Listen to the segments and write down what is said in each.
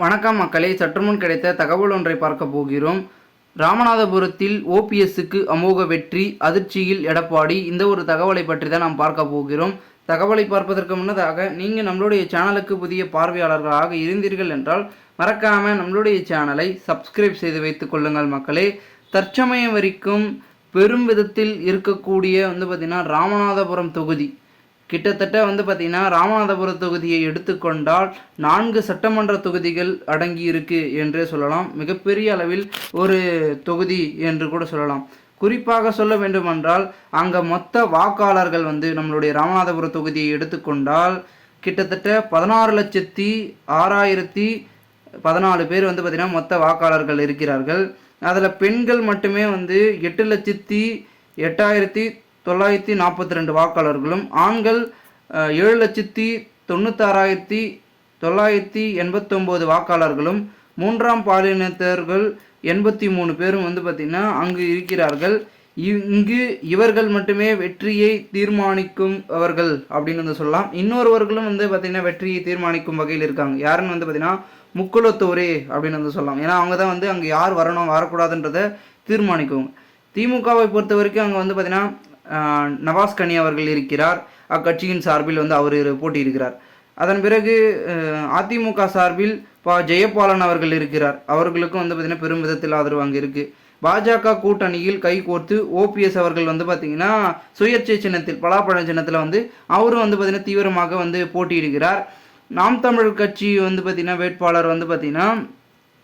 வணக்கம் மக்களே. சற்றுமுன் கிடைத்த தகவல் ஒன்றை பார்க்க போகிறோம். ராமநாதபுரத்தில் ஓபிஎஸ்க்கு அமோக வெற்றி அதிர்ச்சியில் எடப்பாடி. இந்த ஒரு தகவலை பற்றி தான் நாம் பார்க்க போகிறோம். தகவலை பார்ப்பதற்கு முன்னதாக நீங்கள் நம்மளுடைய சேனலுக்கு புதிய பார்வையாளர்களாக இருந்தீர்கள் என்றால் மறக்காமல் நம்மளுடைய சேனலை சப்ஸ்கிரைப் செய்து வைத்துக் கொள்ளுங்கள் மக்களே. தற்சமயம் வரைக்கும் பெரும் விதத்தில் இருக்கக்கூடிய வந்து பார்த்திங்கன்னா ராமநாதபுரம் தொகுதி. கிட்டத்தட்ட வந்து பார்த்திங்கன்னா ராமநாதபுரம் தொகுதியை எடுத்துக்கொண்டால் நான்கு சட்டமன்ற தொகுதிகள் அடங்கி இருக்கு என்றே சொல்லலாம். மிகப்பெரிய அளவில் ஒரு தொகுதி என்று கூட சொல்லலாம். குறிப்பாக சொல்ல வேண்டுமென்றால் அங்கே மொத்த வாக்காளர்கள் வந்து நம்மளுடைய ராமநாதபுரம் தொகுதியை எடுத்துக்கொண்டால் கிட்டத்தட்ட பதினாறு லட்சத்தி ஆறாயிரத்தி பதினாலு பேர் வந்து பார்த்திங்கன்னா மொத்த வாக்காளர்கள் இருக்கிறார்கள். அதில் பெண்கள் மட்டுமே வந்து எட்டு லட்சத்தி எட்டாயிரத்தி தொள்ளாயிரத்தி நாற்பத்தி ரெண்டு வாக்காளர்களும் ஆண்கள் ஏழு லட்சத்தி தொண்ணூத்தாறாயிரத்தி தொள்ளாயிரத்தி எண்பத்தொம்போது வாக்காளர்களும் மூன்றாம் பாலினத்தர்கள் எண்பத்தி மூணு பேரும் வந்து பார்த்திங்கன்னா அங்கு இருக்கிறார்கள். இங்கு இவர்கள் மட்டுமே வெற்றியை தீர்மானிக்கும் அவர்கள் அப்படின்னு வந்து சொல்லலாம். இன்னொருவர்களும் வந்து பார்த்திங்கன்னா வெற்றியை தீர்மானிக்கும் வகையில் இருக்காங்க. யாருன்னு வந்து பார்த்திங்கன்னா முக்குலத்தோரே அப்படின்னு வந்து சொல்லலாம். ஏன்னா அவங்க தான் வந்து அங்கே யார் வரணும் வரக்கூடாதுன்றதை தீர்மானிக்குவாங்க திமுகவை பொறுத்த வரைக்கும் அங்கே வந்து பார்த்திங்கன்னா நவாஸ் கனி அவர்கள் இருக்கிறார். அக்கட்சியின் சார்பில் வந்து அவர் போட்டியிடுகிறார். அதன் பிறகு அதிமுக சார்பில் பா ஜெயபாலன் அவர்கள் இருக்கிறார். அவர்களுக்கும் வந்து பார்த்திங்கன்னா பெரும் விதத்தில் ஆதரவு அங்கே இருக்குது பாஜக கூட்டணியில் கைகோர்த்து ஓபிஎஸ் அவர்கள் வந்து பார்த்திங்கன்னா சுயேட்சை சின்னத்தில் பலாப்பழ சின்னத்தில் வந்து அவரும் வந்து பார்த்திங்கன்னா தீவிரமாக வந்து போட்டியிடுகிறார். நாம் தமிழ் கட்சி வந்து பார்த்திங்கன்னா வேட்பாளர் வந்து பார்த்திங்கன்னா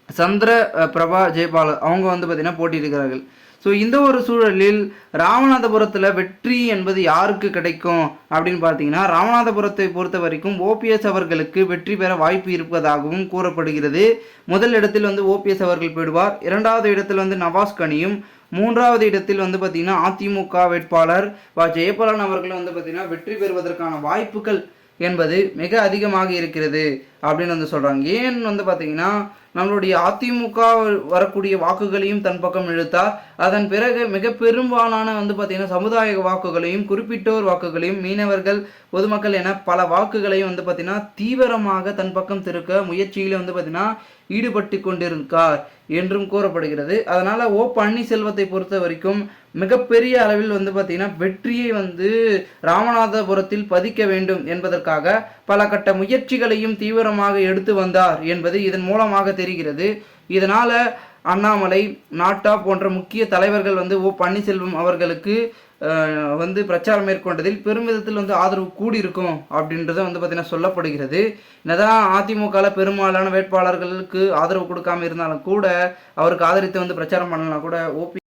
சந்திர பிரபா ஜெயபாலர் அவங்க வந்து பார்த்திங்கன்னா போட்டியிடுகிறார்கள். ஸோ இந்த ஒரு சூழலில் ராமநாதபுரத்தில் வெற்றி என்பது யாருக்கு கிடைக்கும் அப்படின்னு பார்த்தீங்கன்னா ராமநாதபுரத்தை பொறுத்த வரைக்கும் ஓபிஎஸ் அவர்களுக்கு வெற்றி பெற வாய்ப்பு இருப்பதாகவும் கூறப்படுகிறது. முதல் இடத்தில் வந்து ஓபிஎஸ் அவர்கள் போயிடுவார். இரண்டாவது இடத்தில் வந்து நவாஸ் கனியும் மூன்றாவது இடத்தில் வந்து பார்த்திங்கன்னா அதிமுக வேட்பாளர் வ. ஜெயபாலன் அவர்கள் வந்து பார்த்திங்கன்னா வெற்றி பெறுவதற்கான வாய்ப்புகள் என்பது மிக அதிகமாக இருக்கிறது. அப்படின்னு வந்து சொல்கிறாங்க ஏன் வந்து பார்த்தீங்கன்னா நம்மளுடைய அதிமுக வரக்கூடிய வாக்குகளையும் தன் பக்கம் இழுத்தார் அதன் பிறகு மிக பெரும்பாலான வந்து பார்த்தீங்கன்னா சமுதாய வாக்குகளையும் குறிப்பிட்டோர் வாக்குகளையும் மீனவர்கள் பொதுமக்கள் என பல வாக்குகளையும் வந்து பார்த்தீங்கன்னா தீவிரமாக தன் பக்கம் திருக்க முயற்சியில் வந்து பார்த்தீங்கன்னா ஈடுபட்டு கொண்டிருக்கார் என்றும் கூறப்படுகிறது. அதனால் ஓ பன்னீர்செல்வத்தை பொறுத்த வரைக்கும் மிகப்பெரிய அளவில் வந்து பார்த்திங்கன்னா வெற்றியை வந்து ராமநாதபுரத்தில் பதிக்க வேண்டும் என்பதற்காக பல கட்ட முயற்சிகளையும் தீவிரம் தீவிரமாக எடுத்து வந்தார் என்பது இதன் மூலமாக தெரிகிறது. இதனால் அண்ணாமலை நாட்டா போன்ற முக்கிய தலைவர்கள் வந்து ஓ பன்னீர்செல்வம் அவர்களுக்கு வந்து பிரச்சாரம் மேற்கொண்டதில் பெருமிதத்தில் வந்து ஆதரவு கூடியிருக்கும் அப்படின்றத வந்து பார்த்திங்கன்னா சொல்லப்படுகிறது. என்னதான் அதிமுகவில் பெரும்பாலான வேட்பாளர்களுக்கு ஆதரவு கொடுக்காம இருந்தாலும் கூட அவருக்கு ஆதரித்து வந்து பிரச்சாரம் பண்ணலாம் கூட ஓபி